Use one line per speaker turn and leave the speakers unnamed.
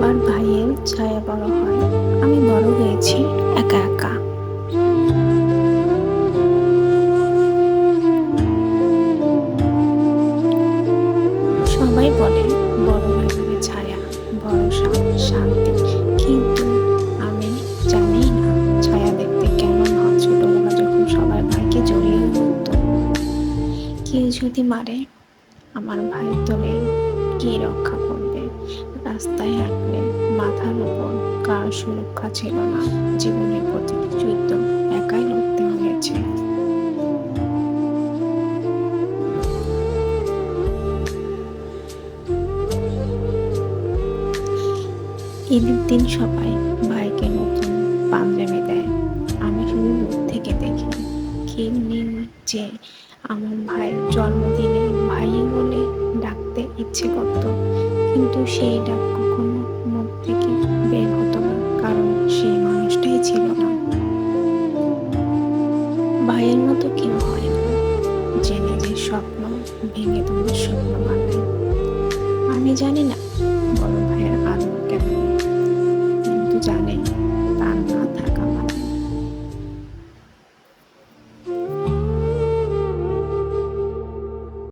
সবার ভাইয়ের ছায়া বড় হয়। আমি বড় হয়েছি একা একা। সবাই বলে, বড় ভাই মানে ছায়া ভরসা শান্তি। কিন্তু আমি জানি না ছায়া দেখতে কেমন হয়। ছোটবেলা যখন সবাই ভাইকে জড়িয়ে ধরতো, কেউ যদি মারে, আমার ভাই তোলে কে রক্ষা রাস্তায় হাঁটলে মাথার উপর কার সুরক্ষা ছিল না। জীবনের প্রতিটি যুদ্ধ একাই লড়তে হয়েছে। ঈদের দিন সবাই ভাইকে নতুন পাঞ্জাবি দেয়। আমি শুধু দূর থেকে দেখি কেমনি যে আমার ভাইয়ের জন্মদিনে ভাইয়া বলে ডাকতে ইচ্ছে করত। কিন্তু সেই ডাক কখনো মুখ থেকে বের হতো না, কারণ সেই মানুষটাই ছিল না। ভাইয়ের মতো কেউ হয় না, যে নিজের স্বপ্ন ভেঙে তোমার স্বপ্ন বানায় আমি জানি না বড় ভাইয়ের আদর কেমন, কিন্তু জানে